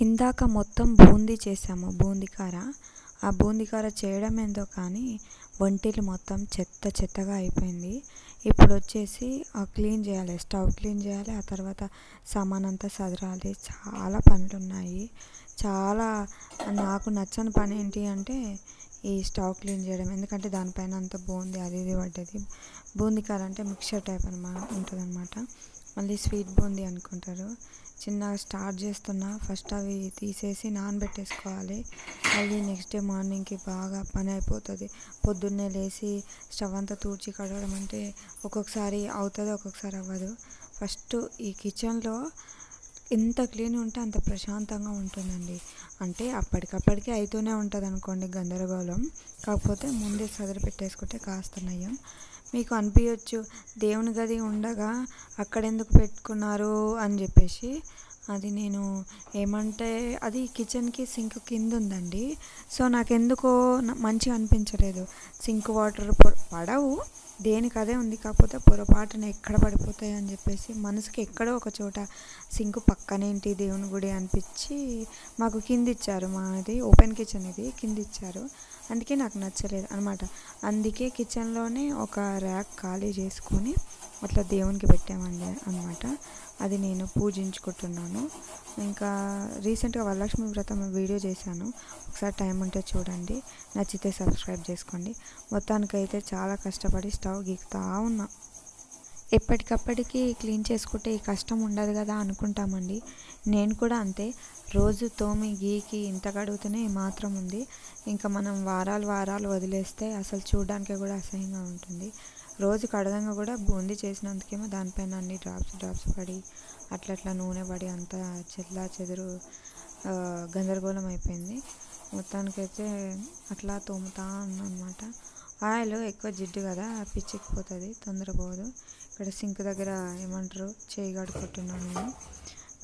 ఇందాక మొత్తం బూందీ చేసాము బూందీ కార ఆ బూందీ కార చేయడం ఏందో కానీ వంటిల్లు మొత్తం చెత్త చెత్తగా అయిపోయింది. ఇప్పుడు వచ్చేసి క్లీన్ చేయాలి స్టవ్ క్లీన్ చేయాలి. ఆ తర్వాత సామాన్ అంతా సదరాలి. చాలా పనులు ఉన్నాయి చాలా నాకు నచ్చని పని ఏంటి అంటే ఈ స్టవ్ క్లీన్ చేయడం. ఎందుకంటే దానిపైన అంత బూందీ అది ఇది పడ్డది. బూంది కార అంటే మిక్చర్ టైప్ అనమాట ఉంటుంది అనమాట మళ్ళీ స్వీట్ బూందీ అనుకుంటారు. చిన్నగా స్టార్ట్ చేస్తున్నా ఫస్ట్ అవి తీసేసి నానబెట్టేసుకోవాలి. మళ్ళీ నెక్స్ట్ డే మార్నింగ్కి బాగా పని అయిపోతుంది. పొద్దున్నే లేచి స్టవ్ అంతా తూడ్చి కడగడం అంటే ఒక్కొక్కసారి అవుతుంది ఒక్కొక్కసారి అవ్వదు. ఫస్ట్ ఈ కిచెన్లో ఎంత క్లీన్ ఉంటే అంత ప్రశాంతంగా ఉంటుందండి. అంటే అప్పటికప్పటికే అవుతూనే ఉంటుంది అనుకోండి గందరగోళం. కాకపోతే ముందే సదరు పెట్టేసుకుంటే కాస్త నయం. మీకు అనిపించవచ్చు దేవుని గది ఉండగా అక్కడ ఎందుకు పెట్టుకున్నారు అని చెప్పేసి అది నేను ఏమంటే అది కిచెన్కి సింక్ కింద ఉందండి సో నాకు ఎందుకో మంచిగా అనిపించలేదు. సింక్ వాటర్ పడవు. దేనికి అదే ఉంది కాకపోతే పొరపాటున ఎక్కడ పడిపోతాయి అని చెప్పేసి మనసుకి ఎక్కడో ఒక చోట సింక్ పక్కనేంటి దేవుని గుడి అనిపించి మాకు కింద ఇచ్చారు మాది ఓపెన్ కిచెన్ ఇది కింద ఇచ్చారు అందుకే నాకు నచ్చలేదు అనమాట అందుకే కిచెన్లోనే ఒక ర్యాక్ ఖాళీ చేసుకొని అట్లా దేవునికి పెట్టామండి అనమాట అది నేను పూజించుకుంటున్నాను. ఇంకా రీసెంట్గా వరలక్ష్మి వ్రతం వీడియో చేశాను. ఒకసారి టైం ఉంటే చూడండి. నచ్చితే సబ్స్క్రైబ్ చేసుకోండి. మొత్తానికైతే చాలా కష్టపడి స్టవ్ గీకుతా ఉన్నా. ఎప్పటికప్పటికి క్లీన్ చేసుకుంటే ఈ కష్టం ఉండదు కదా అనుకుంటామండి. నేను కూడా అంతే. రోజు తోమి గీకి ఇంత కడుగుతూనే మాత్రం ఉంది. ఇంకా మనం వారాలు వారాలు వదిలేస్తే అసలు చూడడానికి కూడా అసహ్యంగా ఉంటుంది. రోజు కడగంగా కూడా బూందీ చేసినందుకేమో దానిపైన అన్ని డ్రాప్స్ డ్రాప్స్ పడి అట్లా అట్లా నూనె పడి అంతా చెల్లా చెదురు గందరగోళం అయిపోయింది. మొత్తానికైతే అట్లా తోముతా అనమాట ఆయిల్ ఎక్కువ జిడ్డు కదా పిచ్చెక్కిపోతుంది తొందర పోదు. ఇక్కడ సింక్ దగ్గర ఏమంటారు చేయి కడుక్కుంటున్నాను నేను.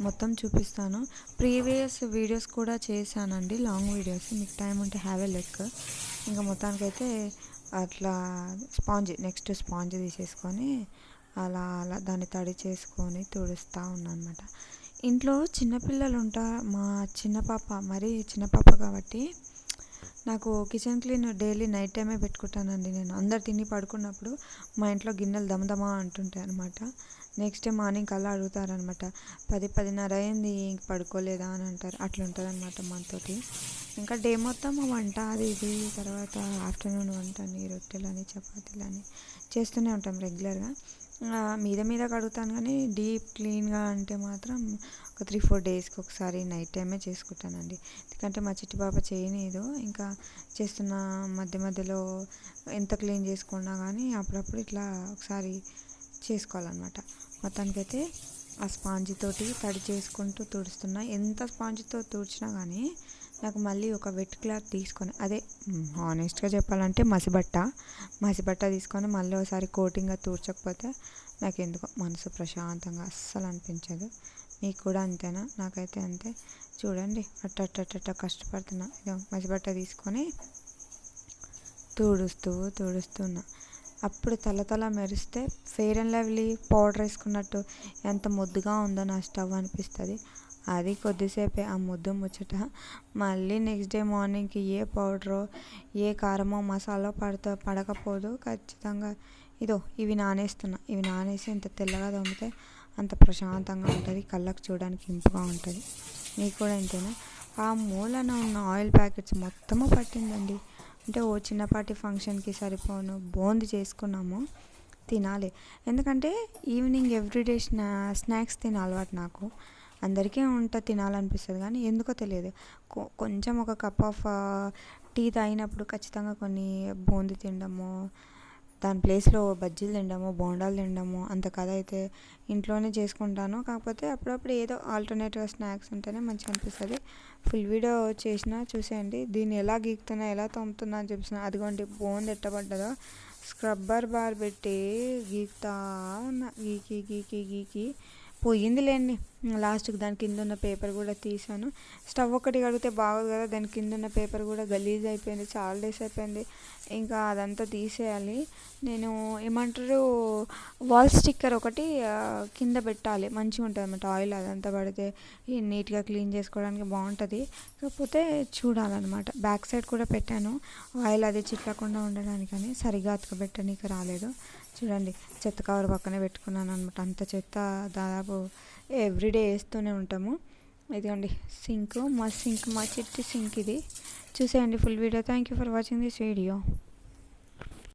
మొత్తం చూపిస్తాను. ప్రీవియస్ వీడియోస్ కూడా చేశానండి లాంగ్ వీడియోస్. మీకు టైం ఉంటే హ్యావ్ ఏ లెక్. ఇంకా మొత్తానికైతే అట్లా స్పాంజ్ నెక్స్ట్ స్పాంజ్ తీసేసుకొని అలా అలా దాన్ని తడి చేసుకొని తుడుస్తూ ఉన్నాను అనమాట ఇంట్లో చిన్నపిల్లలు ఉంటా మా చిన్న పాప మరీ చిన్న పాప కాబట్టి నాకు కిచెన్ క్లీన్ డైలీ నైట్ టైమే పెట్టుకుంటానండి నేను. అందరు తిని పడుకున్నప్పుడు మా ఇంట్లో గిన్నెలు దమదమా అంటుంటాయి అనమాట నెక్స్ట్ డే మార్నింగ్ కల్లా అడుగుతారనమాట పది పదిన్నర అయింది ఇంక పడుకోలేదా అని అంటారు. అట్లా ఉంటుంది అనమాట మనతోటి ఇంకా డే మొత్తం వంట అది ఇది తర్వాత ఆఫ్టర్నూన్ వంట అని రొట్టెలని చపాతీలని చేస్తూనే ఉంటాం రెగ్యులర్గా. మీద మీద కడుగుతాను కానీ డీప్ క్లీన్గా అంటే మాత్రం ఒక త్రీ ఫోర్ డేస్కి ఒకసారి నైట్ టైమే చేసుకుంటానండి. ఎందుకంటే మా చిట్టి పాప చేయలేదు. ఇంకా చేస్తున్న మధ్య మధ్యలో ఎంత క్లీన్ చేసుకున్నా కానీ అప్పుడప్పుడు ఇట్లా ఒకసారి చేసుకోవాలన్నమాట. మొత్తానికైతే ఆ స్పాంజ్ తోటి తడి చేసుకుంటూ తుడుస్తున్నా. ఎంత స్పాంజ్తో తుడిచినా కానీ నాకు మళ్ళీ ఒక వెట్ క్లాత్ తీసుకొని అదే హానెస్ట్గా చెప్పాలంటే మసిబట్ట. మసిబట్ట తీసుకొని మళ్ళీ ఒకసారి కోటింగ్గా తూర్చకపోతే నాకు ఎందుకో మనసు ప్రశాంతంగా అస్సలు అనిపించదు. మీకు కూడా అంతేనా? నాకైతే అంతే. చూడండి అట్ట అట్ట కష్టపడుతున్నా. ఇదో మసిబట్ట తీసుకొని తుడుస్తూ తుడుస్తున్నా. అప్పుడు తల తల మెరిస్తే ఫెయిర్ అండ్ లవ్లీ పౌడర్ వేసుకున్నట్టు ఎంత ముద్దుగా ఉందో నా స్టవ్ అనిపిస్తుంది. అది కొద్దిసేపే ఆ ముద్దు ముచ్చట. మళ్ళీ నెక్స్ట్ డే మార్నింగ్కి ఏ పౌడరో ఏ కారమో మసాలా పడతా పడకపోదు. ఖచ్చితంగా ఇదో ఇవి నానేస్తున్నా. ఇవి నానేసి ఇంత తెల్లగా తోమితే అంత ప్రశాంతంగా ఉంటుంది. కళ్ళకు చూడడానికి ఇంపుగా ఉంటుంది. మీకు కూడా ఇంతేనా? ఆ మూలన ఉన్న ఆయిల్ ప్యాకెట్స్ మొత్తము పట్టిందండి. అంటే ఓ చిన్నపాటి ఫంక్షన్కి సరిపోను బోంది చేసుకున్నాము. తినాలి. ఎందుకంటే ఈవినింగ్ ఎవ్రీడే స్నా స్నాక్స్ తిన అలవాటు నాకు. అందరికీ వంట తినాలనిపిస్తుంది కానీ ఎందుకో తెలియదు. కొంచెం ఒక కప్ ఆఫ్ టీ తాగినప్పుడు ఖచ్చితంగా కొన్ని బూందీ తినడము దాని ప్లేస్లో బజ్జీలు తినడము బోండాలు తినడము అంత కథ అయితే ఇంట్లోనే చేసుకుంటాను. కాకపోతే అప్పుడప్పుడు ఏదో ఆల్టర్నేటివ్ స్నాక్స్ ఉంటేనే మంచిగా అనిపిస్తుంది. ఫుల్ వీడియో చేసిన చూసేయండి. దీన్ని ఎలా గీకుతున్నా ఎలా తోముతున్నా అని చెప్పినా అదిగోండి బోన్ ఎట్టబడ్డదో స్క్రబ్బర్ బార్ పెట్టి గీకుతా ఉన్నా. గీకి గీకి గీకి పోయింది లేండి లాస్ట్కి దాని కింద ఉన్న పేపర్ కూడా తీసాను స్టవ్ ఒకటి కడిగితే బాగోదు కదా దాని కింద ఉన్న పేపర్ కూడా గలీజ్ అయిపోయింది చాలా డేస్ అయిపోయింది. ఇంకా అదంతా తీసేయాలి. నేను ఏమంటారు వాల్ స్టిక్కర్ ఒకటి కింద పెట్టాలి. మంచిగా ఉంటుంది అన్నమాట ఆయిల్ అదంతా పడితే. నీట్గా క్లీన్ చేసుకోవడానికి బాగుంటుంది. కాకపోతే చూడాలన్నమాట. బ్యాక్ సైడ్ కూడా పెట్టాను. ఆయిల్ అది చిట్లకుండా ఉండడానికని సరిగా అతకబెట్టడానికి రాలేదు. చూడండి చెత్త కవర్ పక్కనే పెట్టుకున్నాను అనమాట అంత చెత్త దాదాపు ఎవ్రీడే వేస్తూనే ఉంటాము. ఇదిగోండి సింక్ మా సింక్ మా చిట్టి సింక్ ఇది. చూసేయండి full video. Thank you for watching this video.